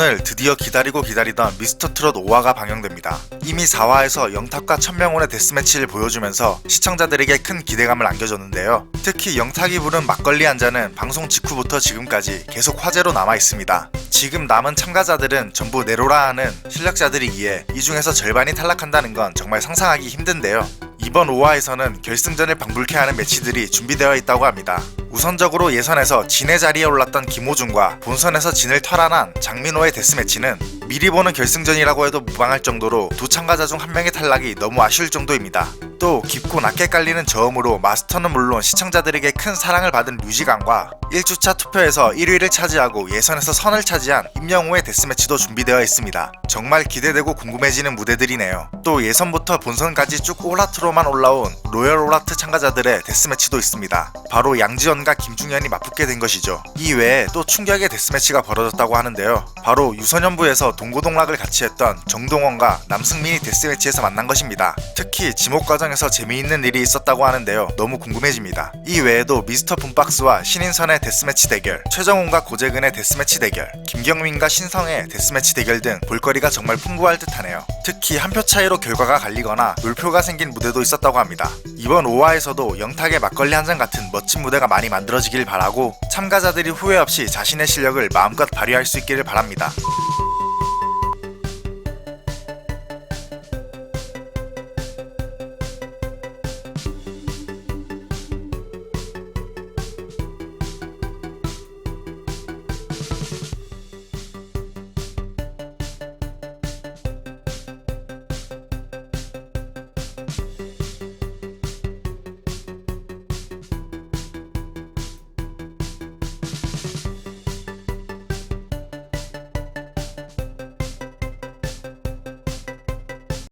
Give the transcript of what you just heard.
오늘 드디어 기다리고 기다리던 미스터 트롯 5화가 방영됩니다. 이미 4화에서 영탁과 천명훈의 데스매치를 보여주면서 시청자들에게 큰 기대감을 안겨줬는데요. 특히 영탁이 부른 막걸리 한 잔은 방송 직후부터 지금까지 계속 화제로 남아 있습니다. 지금 남은 참가자들은 전부 내로라 하는 실력자들이기에 이 중에서 절반이 탈락한다는 건 정말 상상하기 힘든데요. 이번 5화에서는 결승전을 방불케 하는 매치들이 준비되어 있다고 합니다. 우선적으로 예선에서 진의 자리에 올랐던 김호준과 본선에서 진을 탈환한 장민호의 데스매치는 미리 보는 결승전이라고 해도 무방할 정도로 두 참가자 중 한 명의 탈락이 너무 아쉬울 정도입니다. 또 깊고 낮게 깔리는 저음으로 마스터는 물론 시청자들에게 큰 사랑을 받은 류지강과 1주차 투표에서 1위를 차지하고 예선에서 선을 차지한 임영웅의 데스매치도 준비되어 있습니다. 정말 기대되고 궁금해지는 무대들이네요. 또 예선부터 본선까지 쭉 올라트로만 올라온 로열 올라트 참가자들의 데스매치도 있습니다. 바로 양지연과 김중현이 맞붙게 된 것이죠. 이 외에 또 충격의 데스매치가 벌어졌다고 하는데요. 바로 유소년부에서 동고동락을 같이 했던 정동원과 남승민이 데스매치에서 만난 것입니다. 특히 지목 과정 에서 재미있는 일이 있었다고 하는데요. 너무 궁금해집니다. 이 외에도 미스터 붐박스와 신인선의 데스매치 대결, 최정훈과 고재근의 데스매치 대결, 김경민과 신성의 데스매치 대결 등 볼거리가 정말 풍부할 듯하네요. 특히 한 표 차이로 결과가 갈리거나 물표가 생긴 무대도 있었다고 합니다. 이번 5화에서도 영탁의 막걸리 한 잔 같은 멋진 무대가 많이 만들어지길 바라고 참가자들이 후회 없이 자신의 실력을 마음껏 발휘할 수 있기를 바랍니다.